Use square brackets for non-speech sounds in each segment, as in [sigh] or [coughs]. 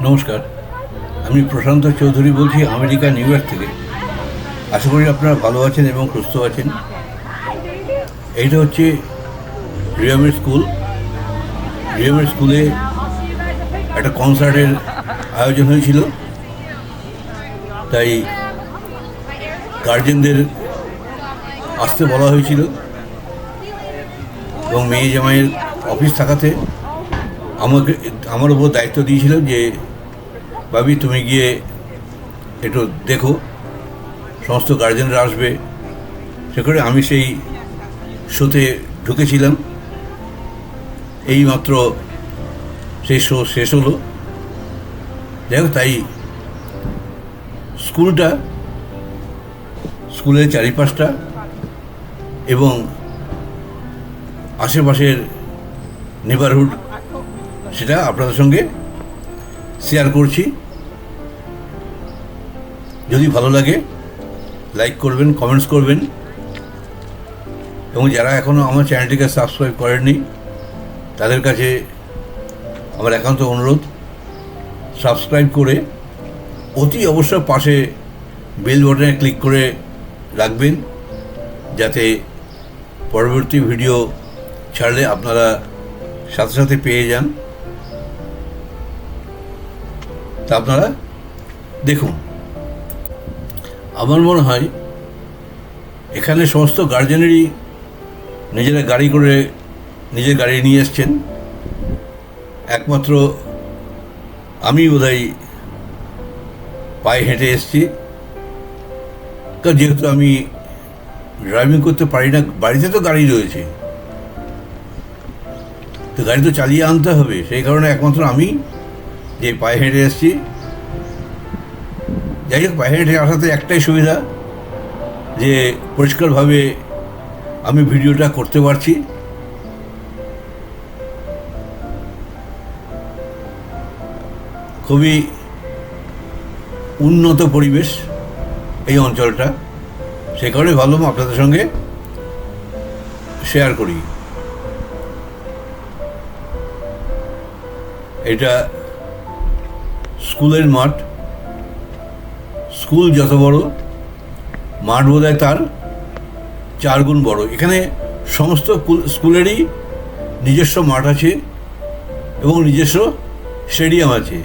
নমস্কার। আমি প্রশান্ত চৌধুরী বলছি আমেরিকা, নিউ ইয়র্ক থেকে। আশা করি আপনারা ভালো আছেন এবং সুস্থ আছেন। এইটা হচ্ছে রিয়ামের স্কুল। রিয়ামের স্কুলে একটা কনসার্টের আয়োজন হয়েছিল। তাই গার্জেনদের আসতে বলা হয়েছিল। এবং মেয়ে জামাইয়ের অফিস থাকাতে আমাকে, আমার উপর দায়িত্ব দিয়েছিল যে, ভাবি, তুমি গিয়ে একটু দেখো, সমস্ত গার্জেনরা আসবে। সে করে আমি সেই শোতে ঢুকেছিলাম। এই মাত্র সেই শো শেষ হলো। হোক, তাই স্কুলটা, স্কুলের চারিপাশটা এবং আশেপাশের নেবারহুড সেটা আপনাদের সঙ্গে শেয়ার করছি। যদি ভালো লাগে লাইক করবেন কমেন্টস করবেন। এবং যারা এখনও আমার চ্যানেলটিকে সাবস্ক্রাইব করেননি, তাদের কাছে আমার একান্ত অনুরোধ সাবস্ক্রাইব করে অতি অবশ্য পাশে বেল বাটনে ক্লিক করে রাখবেন, যাতে পরবর্তী ভিডিও ছাড়লে আপনারা সাথে সাথে পেয়ে যান। তা আপনারা দেখুন। আমার মনে হয় এখানে সমস্ত গার্জেনেরই নিজেরা গাড়ি করে নিজের গাড়ি নিয়ে এসছেন। একমাত্র আমি বোধহয় পায়ে হেঁটে এসছি। কারণ যেহেতু আমি ড্রাইভিং করতে পারি না, বাড়িতে তো গাড়ি রয়েছে। তো গাড়ি তো চালিয়ে আনতে হবে, সেই কারণে একমাত্র আমি যে পায়ে হেঁটে এসেছি। যাই হোক, পায়ে হেঁটে আসাতে একটাই সুবিধা, যে পরিষ্কারভাবে আমি ভিডিওটা করতে পারছি। খুবই উন্নত পরিবেশ এই অঞ্চলটা। সে কারণে ভাবলাম আপনাদের সঙ্গে শেয়ার করি। এটা স্কুলের মাঠ। স্কুল যত বড়, মাঠ বোধ হয় তার চার গুণ বড়। এখানে সমস্ত কুল- স্কুলেরই নিজস্ব মাঠ আছে এবং নিজস্ব স্টেডিয়াম আছে।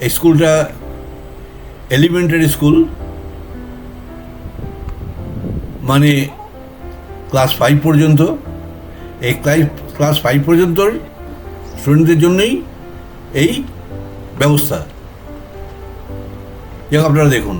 এই স্কুলটা এলিমেন্টারি স্কুল মানে ক্লাস ফাইভ পর্যন্ত। এই ক্লাস ক্লাস ফাইভ পর্যন্ত স্টুডেন্টদের জন্যই এই ব্যবস্থা। যাক আপনারা দেখুন।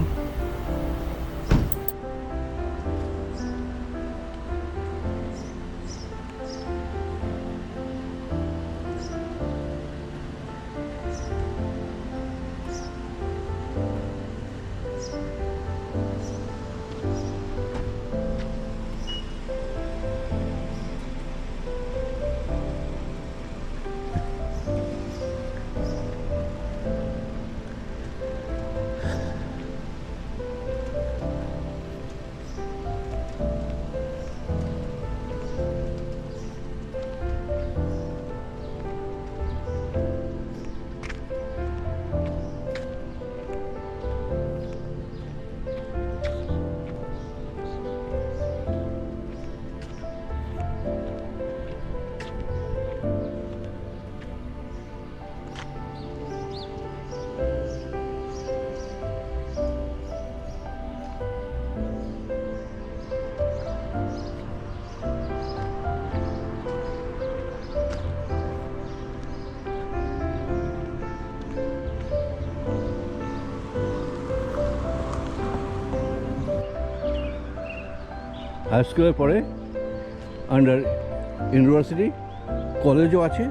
হাই স্কুলের পরে আন্ডার ইউনিভার্সিটি কলেজও আছে।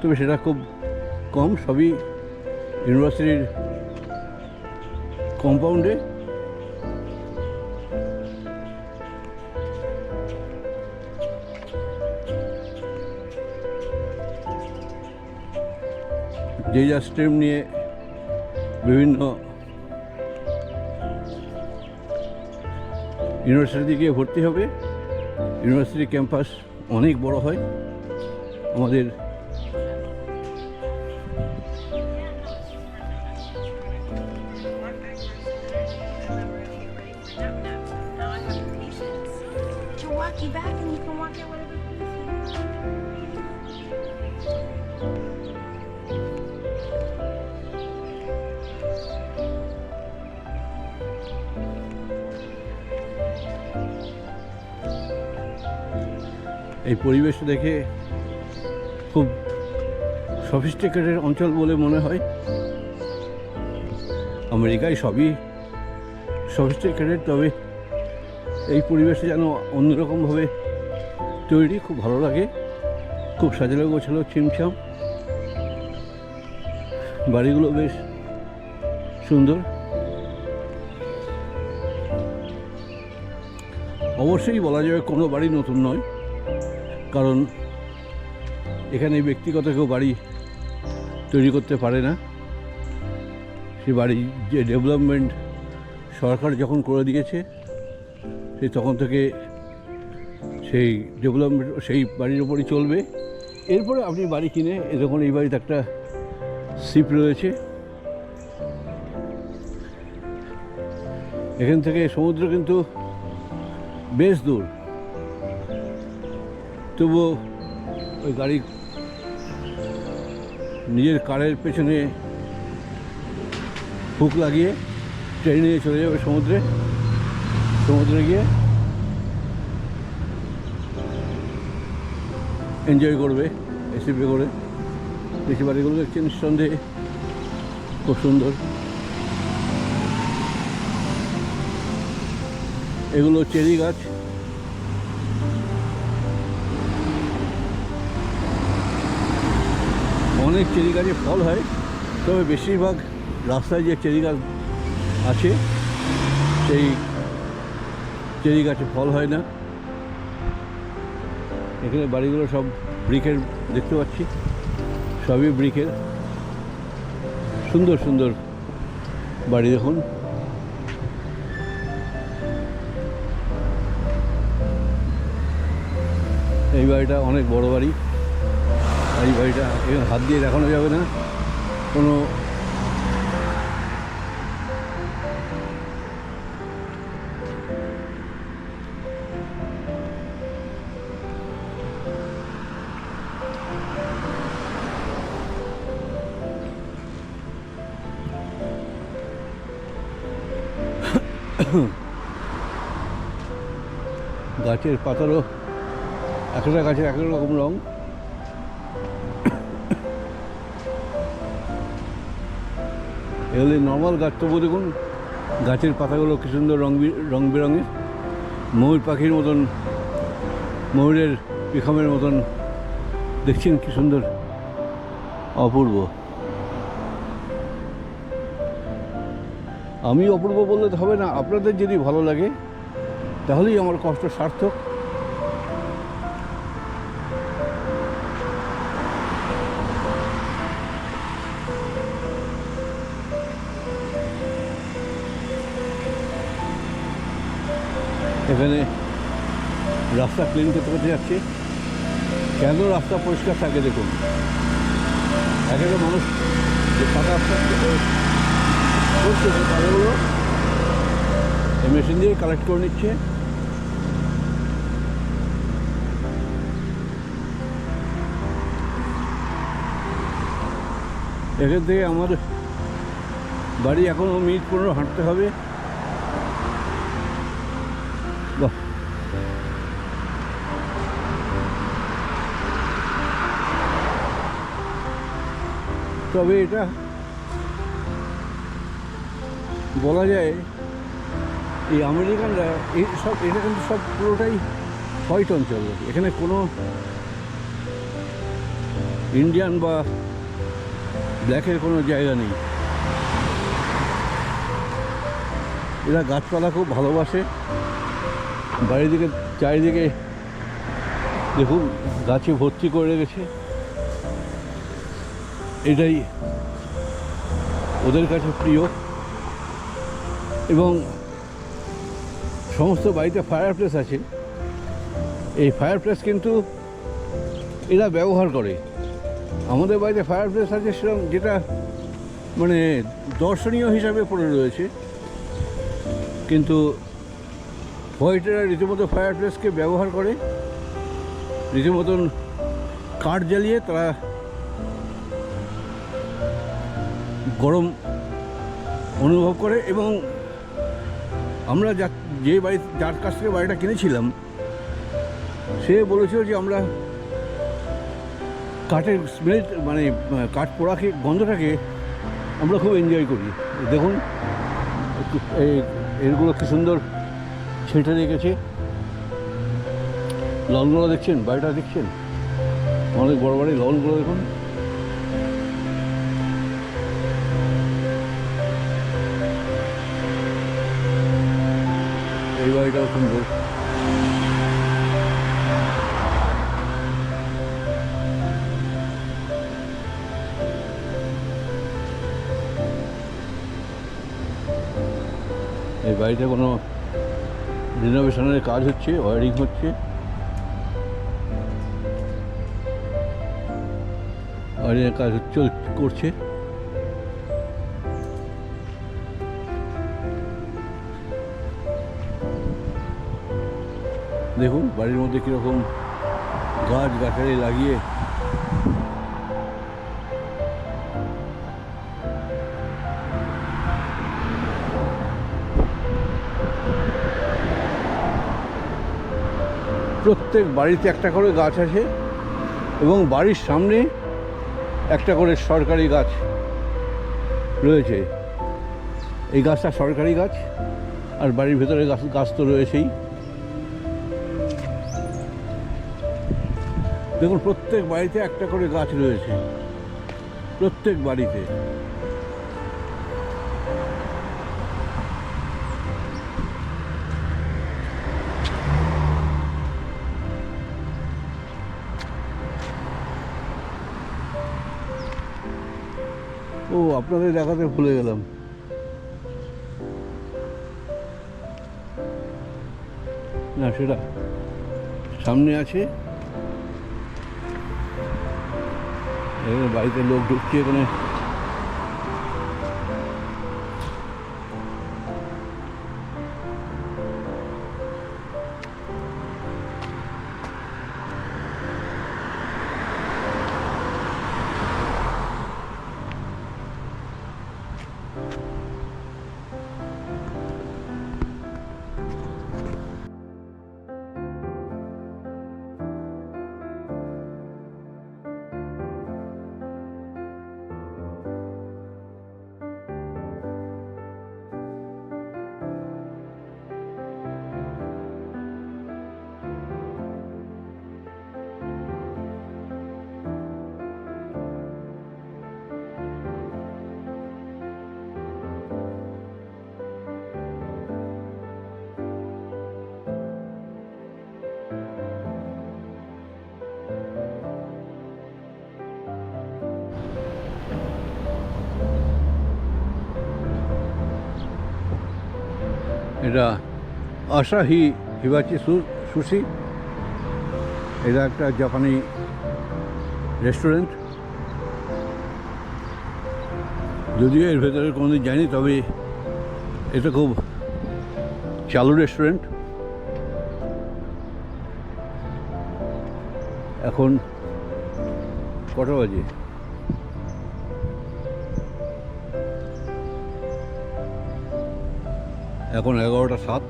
তবে সেটা খুব কম, সবই ইউনিভার্সিটির কম্পাউন্ডে যে যা স্ট্রিম নিয়ে বিভিন্ন ইউনিভার্সিটি গিয়ে ভর্তি হবে। ইউনিভার্সিটি ক্যাম্পাস অনেক বড় হয়। আমাদের এই পরিবেশ দেখে খুব সফিস্টিকেটেড অঞ্চল বলে মনে হয়। আমেরিকায় সবই সফিস্টিকেটেড, তবে এই পরিবেশে যেন অন্যরকমভাবে তৈরি, খুব ভালো লাগে। খুব সাজানো গোছালো ছিমছাম। বাড়িগুলো বেশ সুন্দর। অবশ্যই বলা যাবে কোনো বাড়ি নতুন নয়। কারণ এখানে ব্যক্তিগত কেউ বাড়ি তৈরি করতে পারে না। সে বাড়ি যে ডেভেলপমেন্ট সরকার যখন করে দিয়েছে, সে তখন থেকে সেই ডেভেলপমেন্ট, সেই বাড়ির ওপরই চলবে। এরপরে আপনি বাড়ি কিনে এরকম এই বাড়িতে একটা সিপ রয়েছে, এখান থেকে সমুদ্র কিন্তু বেশ দূর। তবুও ওই গাড়ি নিজের কারের পেছনে হুক লাগিয়ে ট্রেনে চলে যাবে সমুদ্রে। সমুদ্রে গিয়ে এনজয় করবে এসিপে করে। দেশি বাড়িগুলো দেখছেন নিঃসন্দেহে খুব সুন্দর। এগুলো চেরি গাছ। অনেক চেরি গাছে ফল হয়, তবে বেশিরভাগ রাস্তায় যে চেরি গাছ আছে, সেই চেরি গাছে ফল হয় না। এখানে বাড়িগুলো সব ব্রিকের দেখতে পাচ্ছি, সবই ব্রিকের। সুন্দর সুন্দর বাড়ি দেখুন। এই বাড়িটা অনেক বড় বাড়ি। এই বাড়িটা এখানে হাত দিয়ে দেখানো যাবে না। কোনো [coughs] গাছের পাতারও একটা গাছের এক রকম রঙ এগুলি নর্মাল গাছ। তবু দেখুন, গাছের পাতাগুলো কি সুন্দর রং রং বেরঙের। ময়ূর পাখির মতন, ময়ূরের পিখমের মতন। দেখছেন কি সুন্দর? অপূর্ব। আমি অপূর্ব বললে তো হবে না। আপনাদের যদি ভালো লাগে, তাহলেই আমার কষ্ট সার্থক। এখানে রাস্তা ক্লিন করতে করতে যাচ্ছি। কেন রাস্তা পরিষ্কার থাকে দেখুন? এক একটা মানুষ যে পাতা করছে এই মেশিন দিয়ে কালেক্ট করে নিচ্ছে। এখান থেকে আমার বাড়ি এখনও মিনিট পনেরো হাঁটতে হবে। তবে এটা বলা যায় এই আমেরিকানরা এই সব, এটা কিন্তু সব পুরোটাই হোয়াইট অঞ্চল। এখানে কোনো ইন্ডিয়ান বা ব্ল্যাকের কোনো জায়গা নেই। এরা গাছপালা খুব ভালোবাসে। বাড়ির দিকে, চারিদিকে দেখুন, গাছে ভর্তি করে রেখেছে। এটাই ওদের কাছে প্রিয়। এবং সমস্ত বাড়িতে ফায়ার প্লেস আছে। এই ফায়ার প্লেস কিন্তু এরা ব্যবহার করে। আমাদের বাড়িতে ফায়ার প্লেস আছে সেরকম যেটা মানে দর্শনীয় হিসাবে পড়ে রয়েছে। কিন্তু হোয়াইটেরা রীতিমতো ফায়ার প্লেসকে ব্যবহার করে। রীতিমতন কাঠ জ্বালিয়ে তারা গরম অনুভব করে এবং আমরা যা যে বাড়ি, যার কাছ থেকে বাড়িটা কিনেছিলাম, সে বলেছিল যে আমরা কাঠের স্মেল মানে কাঠ পোড়াকে, গন্ধটাকে আমরা খুব এনজয় করি। দেখুন এরগুলো কি সুন্দর ছেঁটে রেখেছে। লনগুলো দেখছেন? বাড়িটা দেখছেন? অনেক বড় বাড়ি লনগুলো দেখুন। এই বাড়িটাও সুন্দর এই বাড়িতে কোনো রিনোভেশনের কাজ হচ্ছে, ওয়ারিং হচ্ছে? ওয়ারিংয়ের কাজ চল করছে? দেখুন, বাড়ির মধ্যে কীরকম গাছ গাছালি লাগিয়ে। প্রত্যেক বাড়িতে একটা করে গাছ আছে এবং বাড়ির সামনে একটা করে সরকারি গাছ রয়েছে। এই গাছটা সরকারি গাছ, আর বাড়ির ভেতরে গাছ গাছ তো রয়েছেই। দেখুন, প্রত্যেক বাড়িতে একটা করে গাছ রয়েছে। প্রত্যেক বাড়িতে। ও, আপনাদের দেখাতে ভুলে গেলাম। না, সেটা সামনে আছে। বাড়িতে লোক ঢুকছে এখানে এটা আশাহি হিবাচি সুশি। এটা একটা জাপানি রেস্টুরেন্ট। যদিও এর ভেতরে কোনোদিন যাইনি, তবে এটা খুব চালু রেস্টুরেন্ট। এখন কটা বাজে? এখন এগারোটা সাত।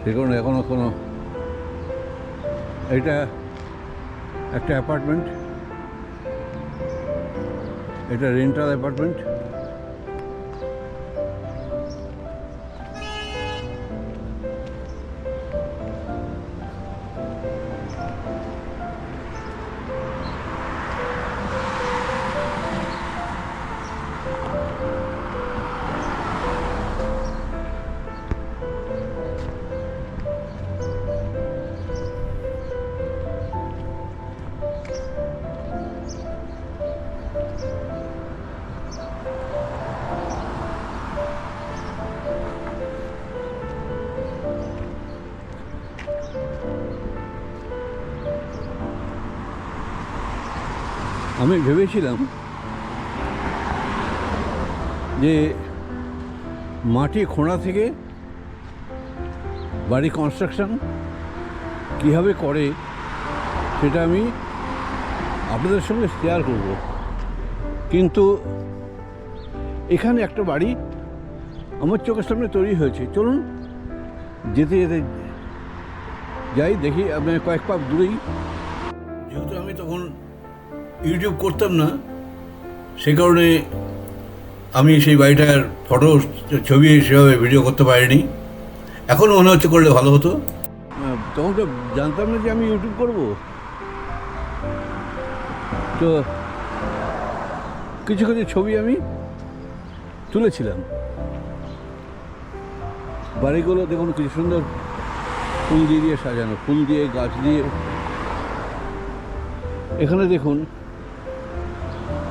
সে কারণে এখনও কোনো এটা একটা অ্যাপার্টমেন্ট এটা রেন্টাল অ্যাপার্টমেন্ট। আমি ভেবেছিলাম যে মাটি খোঁড়া থেকে বাড়ি কনস্ট্রাকশন কীভাবে করে সেটা আমি আপনাদের সঙ্গে শেয়ার করব। কিন্তু এখানে একটা বাড়ি আমার চোখের সামনে তৈরি হয়েছে। চলুন যেতে যেতে যাই, দেখি আমি কয়েক পাক দূরেই। যেহেতু আমি তখন ইউটিউব করতাম না, সে কারণে আমি সেই বাড়িটার ফটো ছবি সেভাবে ভিডিও করতে পারিনি। এখন মনে হচ্ছে করলে ভালো হতো। তখন তো জানতাম না যে আমি ইউটিউব করব। তো কিছু কিছু ছবি আমি তুলেছিলাম। বাড়িগুলো দেখুন কিছু সুন্দর ফুল দিয়ে দিয়ে সাজানো, ফুল দিয়ে, গাছ দিয়ে। এখানে দেখুন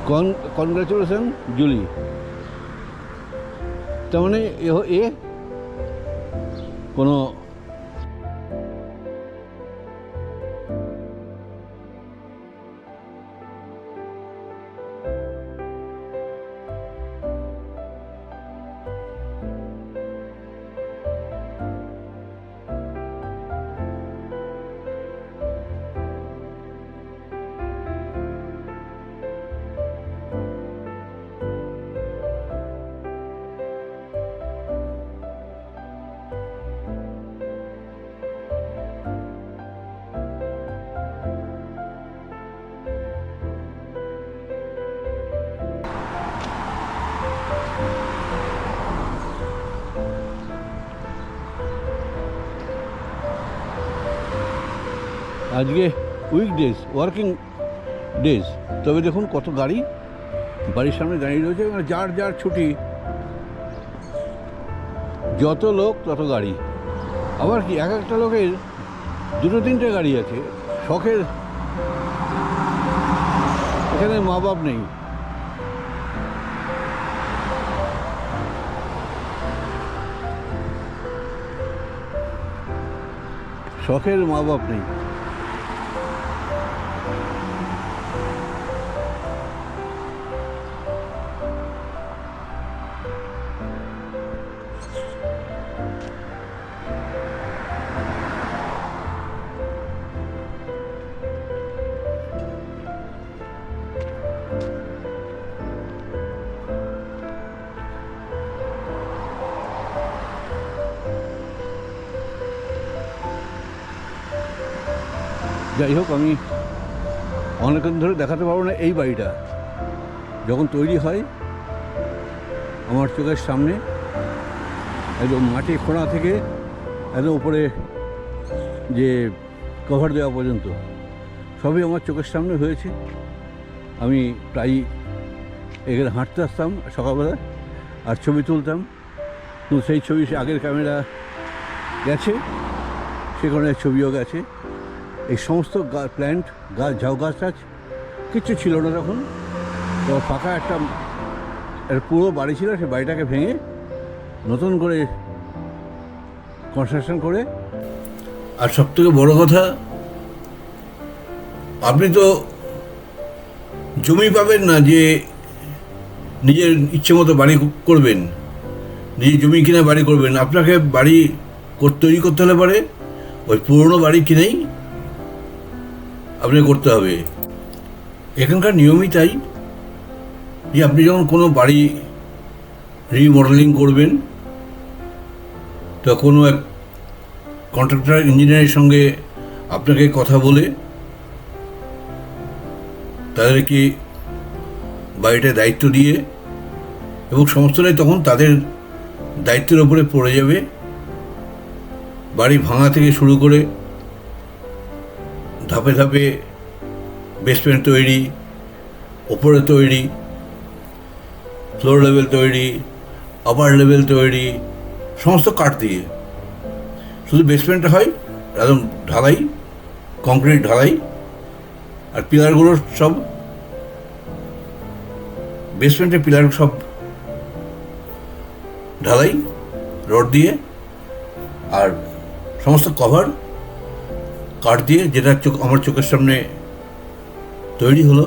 কন কনগ্রাচুলেশন জুলি তার মানে এ কোনো আজকে উইকডেজ ওয়ার্কিং ডেজ তবে দেখুন কত গাড়ি, বাড়ির সামনে দাঁড়িয়ে রয়েছে মানে যার যার ছুটি। যত লোক, তত গাড়ি। আবার কি, এক একটা লোকের দুটো তিনটে গাড়ি আছে, শখের। এখানে মা বাপ নেই। শখের মা বাপ নেই। যাই হোক, আমি অনেকক্ষণ ধরে দেখাতে পারব না এই বাড়িটা। যখন তৈরি হয়, আমার চোখের সামনে একদম মাটি খোঁড়া থেকে একদম উপরে যে কভার দেওয়া পর্যন্ত, সবই আমার চোখের সামনে হয়েছে। আমি প্রায় এখানে হাঁটতে আসতাম সকালবেলা আর ছবি তুলতাম। তো সেই ছবি সে আগের ক্যামেরা গেছে, সেখানে ছবিও গেছে। এই সমস্ত প্ল্যান্ট গাছ ঝাউ গাছ টাছ কিচ্ছু ছিল না তখন। তো ফাঁকা একটা পুরো বাড়ি ছিল, সেই বাড়িটাকে ভেঙে নতুন করে কনস্ট্রাকশন করে। আর সব থেকে বড় কথা, আপনি তো জমি পাবেন না যে নিজের ইচ্ছে মতো বাড়ি করবেন। নিজের জমি কিনে বাড়ি করবেন। আপনাকে বাড়ি তৈরি করতে হলে পারে, ওই পুরনো বাড়ি কিনেই আপনি করতে হবে। এখানকার নিয়মই তাই। যে আপনি যখন কোনো বাড়ি রিমডেলিং করবেন তো কোনো এক কন্ট্রাক্টর ইঞ্জিনিয়ারের সঙ্গে আপনাকে কথা বলে, তাদেরকে বাড়িটা দায়িত্ব দিয়ে এবং সমস্তটাই তখন তাদের দায়িত্বের ওপরে পড়ে যাবে। বাড়ি ভাঙা থেকে শুরু করে ধাপে ধাপে বেসমেন্ট তৈরি, ওপরে তৈরি ফ্লোর লেভেল তৈরি আপার লেভেল তৈরি, সমস্ত কাঠ দিয়ে। শুধু বেসমেন্টটা হয়, একদম ঢালাই কংক্রিট ঢালাই, আর পিলারগুলো সব বেসমেন্টের পিলার সব ঢালাই, রড দিয়ে, আর সমস্ত কভার কাঠ দিয়ে যেটা চোখ আমার চোখের সামনে তৈরি হলো,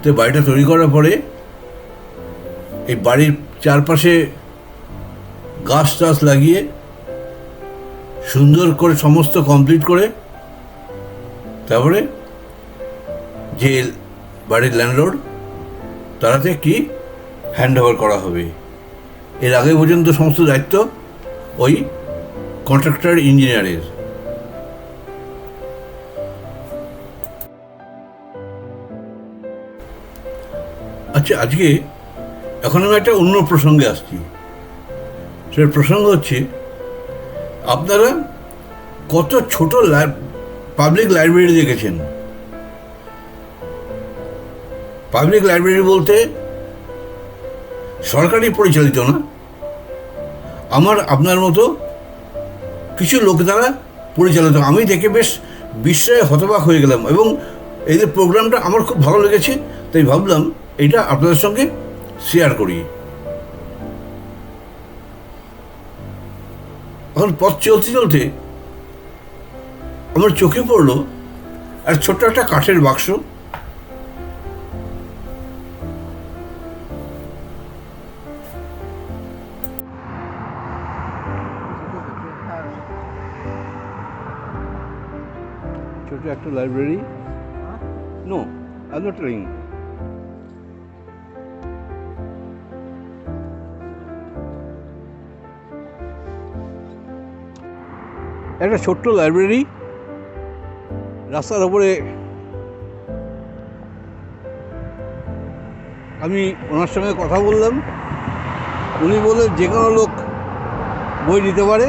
তো বাড়িটা তৈরি করার পরে এই বাড়ির চারপাশে গাছ টাছ লাগিয়ে সুন্দর করে সমস্ত কমপ্লিট করে তারপরে যে বাড়ির ল্যান্ডলর্ড, তারাতে কি হ্যান্ড ওভার করা হবে। এর আগে পর্যন্ত সমস্ত দায়িত্ব ওই কন্ট্রাক্টর ইঞ্জিনিয়ারের। আচ্ছা আজকে এখন আমি একটা অন্য প্রসঙ্গে আসছি। সে প্রসঙ্গ হচ্ছে, আপনারা কত ছোট পাবলিক লাইব্রেরি দেখেছেন পাবলিক লাইব্রেরি বলতে সরকারি পরিচালিত না। আমার, আপনার মতো কিছু লোক দ্বারা পরিচালিত। আমি দেখে বেশ বিস্ময়ে হতবাক হয়ে গেলাম এবং এই যে প্রোগ্রামটা আমার খুব ভালো লেগেছে, তাই ভাবলাম এটা আপনাদের সঙ্গে শেয়ার করি। এখন পথ চলতে চলতে আমার চোখে পড়ল আর ছোট্ট একটা কাঠের বাক্স। ছোট একটা লাইব্রেরি নো আই নট একটা ছোট্ট লাইব্রেরি রাস্তার ওপরে আমি ওনার সঙ্গে কথা বললাম। উনি বললেন যে কোনো লোক বই নিতে পারে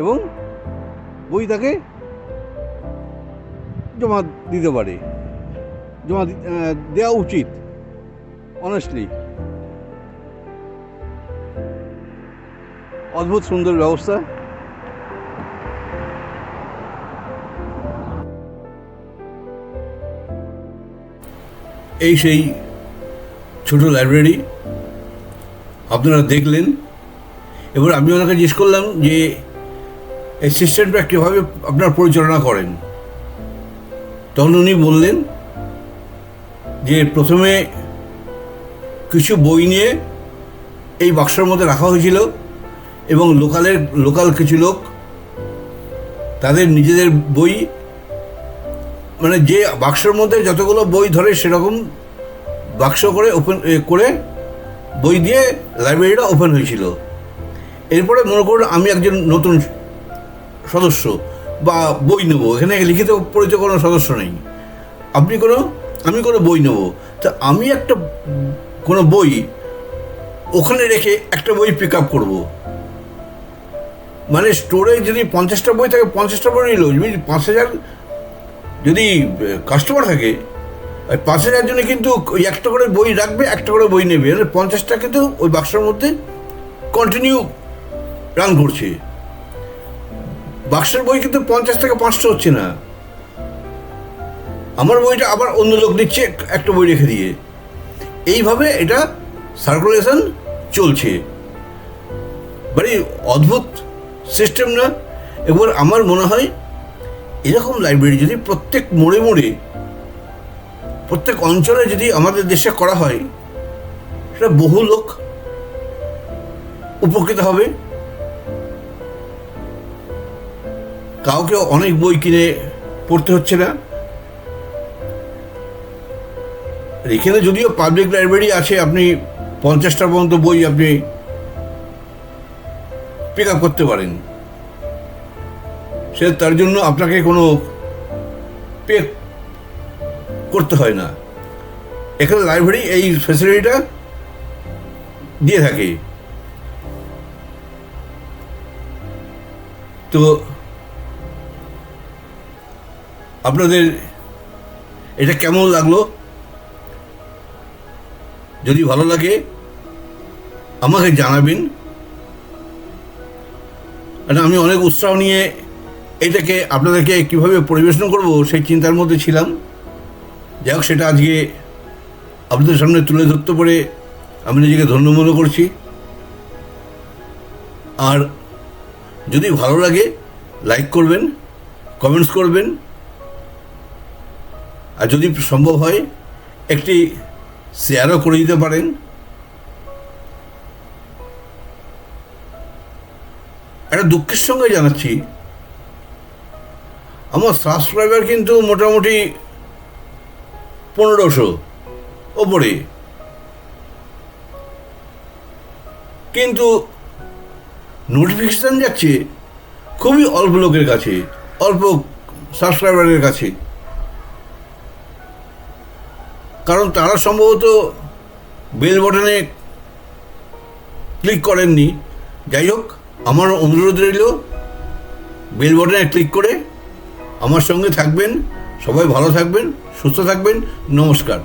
এবং বই তাকে জমা দিতে পারে। জমা দেওয়া উচিত অনেস্টলি অদ্ভুত সুন্দর ব্যবস্থা। এই সেই ছোট লাইব্রেরি আপনারা দেখলেন। এবার আমি ওনাকে জিজ্ঞেস করলাম যে সিস্টেমটা কীভাবে আপনার পরিচালনা করেন? তখন উনি বললেন যে, প্রথমে কিছু বই নিয়ে এই বাক্সের মধ্যে রাখা হয়েছিল এবং লোকালের, লোকাল কিছু লোক, তাদের নিজেদের বই মানে যে বাক্সের মধ্যে যতগুলো বই ধরে সেরকম বাক্স করে ওপেন করে বই দিয়ে লাইব্রেরিটা ওপেন হয়েছিল। এরপরে মনে করুন আমি একজন নতুন সদস্য বা বই নেব। এখানে লিখিত পরিচয় কোনো সদস্য নেই। আপনি কোনো, আমি কোনো বই নেব। তা আমি একটা কোনো বই ওখানে রেখে একটা বই পিক আপ করব। মানে স্টোরে যদি পঞ্চাশটা বই থাকে, পঞ্চাশটা বই নিল পাঁচ হাজার যদি কাস্টমার থাকে ওই পাঁচ হাজার কিন্তু ওই একটা করে বই রাখবে, একটা করে বই নেবে। পঞ্চাশটা কিন্তু ওই বাক্সের মধ্যে কন্টিনিউ রান করছে। বাক্সের বই কিন্তু পঞ্চাশ থেকে পাঁচটা হচ্ছে না। আমার বইটা আবার অন্য লোক দিচ্ছে একটা বই রেখে দিয়ে। এইভাবে এটা সার্কুলেশন চলছে। মানে অদ্ভুত সিস্টেম না? এবার আমার মনে হয় এরকম লাইব্রেরি যদি প্রত্যেক মোড়ে মোড়ে, প্রত্যেক অঞ্চলে যদি আমাদের দেশে করা হয়, সেটা বহু লোক উপকৃত হবে। কাউকে অনেক বই কিনে পড়তে হচ্ছে না। এখানে যদিও পাবলিক লাইব্রেরি আছে, আপনি পঞ্চাশটা পর্যন্ত বই আপনি পিক আপ করতে পারেন। সে তার জন্য আপনাকে কোনো পে করতে হয় না। এখানে লাইব্রেরি এই ফ্যাসিলিটিটা দিয়ে থাকে। তো আপনাদের এটা কেমন লাগল? যদি ভালো লাগে, আমাকে জানাবেন। আমি অনেক উৎসাহ নিয়ে এটাকে আপনাদেরকে কীভাবে পরিবেশন করব সেই চিন্তার মধ্যে ছিলাম। যাই হোক সেটা আজকে আপনাদের সামনে তুলে ধরতে পারে আমি নিজেকে ধন্য মনে করছি। আর যদি ভালো লাগে লাইক করবেন কমেন্টস করবেন। আর যদি সম্ভব হয়, একটি শেয়ারও করে দিতে পারেন। একটা দুঃখের সঙ্গে জানাচ্ছি আমার সাবস্ক্রাইবার কিন্তু মোটামুটি পনেরোশো ওপরে। কিন্তু নোটিফিকেশান যাচ্ছে খুবই অল্প লোকের কাছে, অল্প সাবস্ক্রাইবারের কাছে। কারণ তারা সম্ভবত বেল বটনে ক্লিক করেননি। যাই হোক, আমার অনুরোধ রইল বেল বটনে ক্লিক করে আমার সঙ্গে থাকবেন সবাই ভালো থাকবেন সুস্থ থাকবেন নমস্কার।